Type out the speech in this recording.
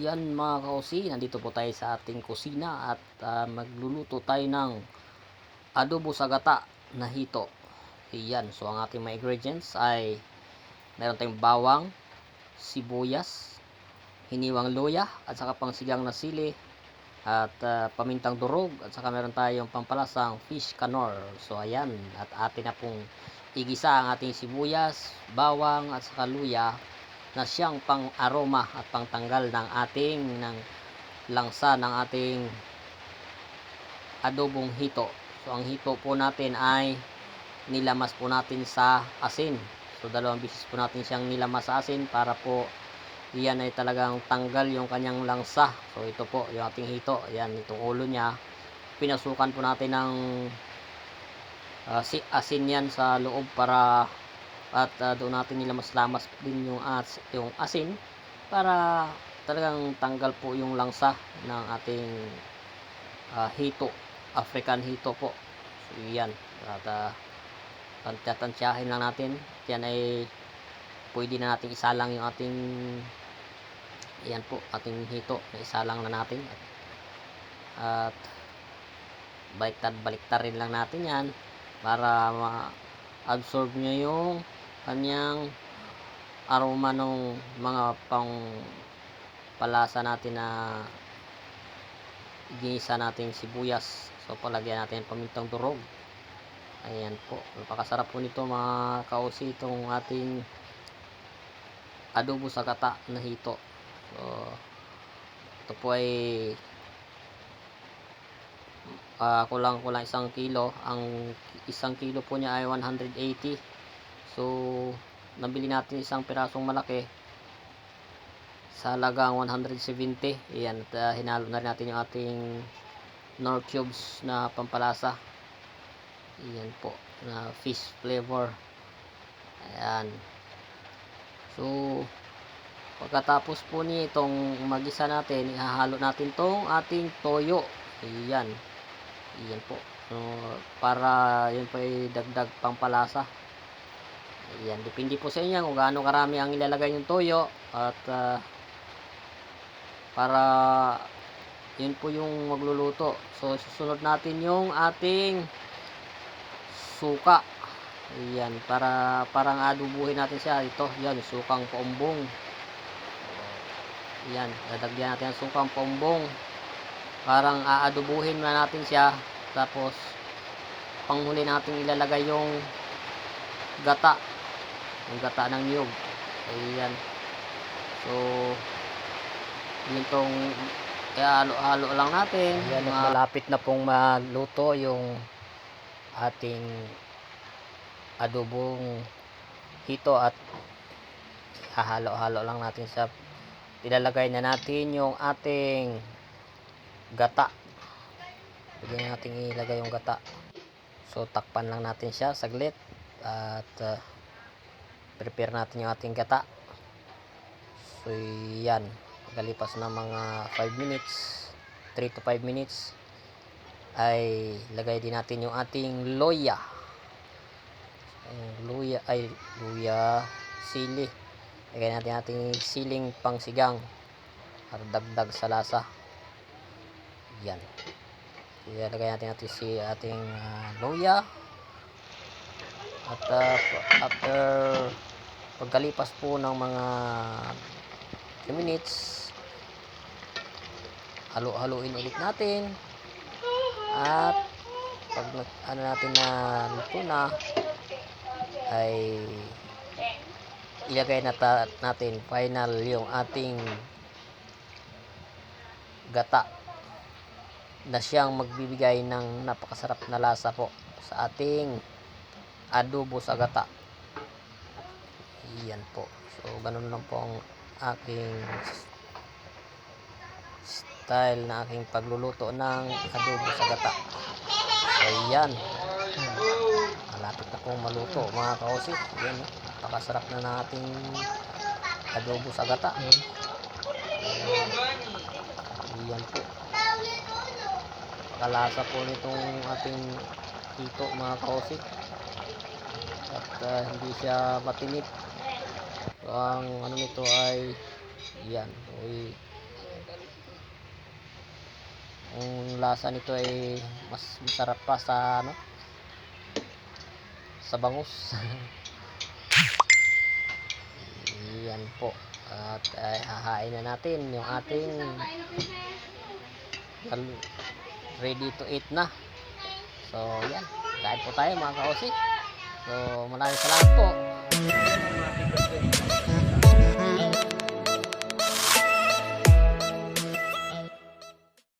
Yan mga kausi, nandito po tayo sa ating kusina at ah, magluluto tayo ng adobo sa gata na hito. Yan, so ang ating mga ingredients ay meron tayong bawang, sibuyas, hiniwang luya at saka pang na sili at ah, pamintang durog at saka meron tayong pampalasang fish canor. So ayan, at atin na pong igisa ang ating sibuyas, bawang at saka luya na siyang pang aroma at pangtanggal ng ating ng langsa ng ating adobong hito. So ang hito po natin ay nilamas po natin sa asin. So dalawang bisis po natin siyang nilamas sa asin para po iyan ay talagang tanggal yung kanyang langsa. So ito po yung ating hito. Ayan itong ulo niya. Pinasukan po natin ng ah, si asin yan sa loob para at ah, doon natin nilamas-lamas din yung as yung asin para talagang tanggal po yung langsa ng ating ah, hito African hito po. So yan. At uh, tansyahin lang natin. Yan ay pwede na natin isalang yung ating yan po ating hito na isalang na natin. At baliktad baliktad rin lang natin yan para ma-absorb nyo yung kanyang aroma ng mga pang palasa natin na ginisa natin sibuyas. So palagyan natin pamintang durog. Ayan po. Napakasarap po nito mga kausi itong ating adobo sa kata na hito. So ito po ay ah, kulang kulang isang kilo. Ang isang kilo po niya ay 180 so nabili natin isang pirasong malaki. Sa halagang 170 ayan at ah, hinalo na rin natin yung ating nor cubes na pampalasa. Ayan po na fish flavor. Ayan. So pagkatapos po ni itong magisa natin ihahalo natin tong ating toyo. Ayan. Ayan po. So, para yun po ay dagdag pampalasa ayan depende po sa inyo kung gaano karami ang ilalagay yung toyo at ah, para yun po yung magluluto. So susunod natin yung ating suka. Ayan para parang adubuhin natin siya. Ito yan sukang paumbong yan dadagyan natin ang sukang paumbong parang aadubuhin na natin siya. Tapos panghuli natin ilalagay yung gata yung gata ng niyog. Ayan. So yun tong halo-halo lang natin yan, at malapit na pong maluto yung ating adobong hito at hahalo-halo lang natin sa ilalagay na natin yung ating gata. Pwede natin ilagay yung gata. So takpan lang natin siya saglit at uh, prepare natin yung ating gata. So yan. Pagkalipas ng mga 5 minutes 3 to 5 minutes ay lagay din natin yung ating loya. Ang luya ay luya sili. Lagay natin ating siling pangsigang para dagdag sa lasa. Yan. Kaya lagay natin natin si ating ah, luya at ah, after pagkalipas po ng mga 2 minutes halo-haluin ulit natin. At pag ano natin na luto na ay ilagay na ta- natin final yung ating gata na siyang magbibigay ng napakasarap na lasa po sa ating adobo sa gata yan po. So ganun lang po ang aking style na aking pagluluto ng adobo sa gata. So yan malapit na pong maluto mga kausi yan napakasarap na ng ating adobo sa gata. Yan po. Kalasa po nitong ating hito mga kausi at ah, hindi siya matinip ang ano nito ay yan uy lasa nito ay mas masarap pa sa ano sa bangus. Yan po. At ay, hahain na natin yung ating ready to eat na. So, yan. Kain po tayo mga kaosi. So, maraming salamat po.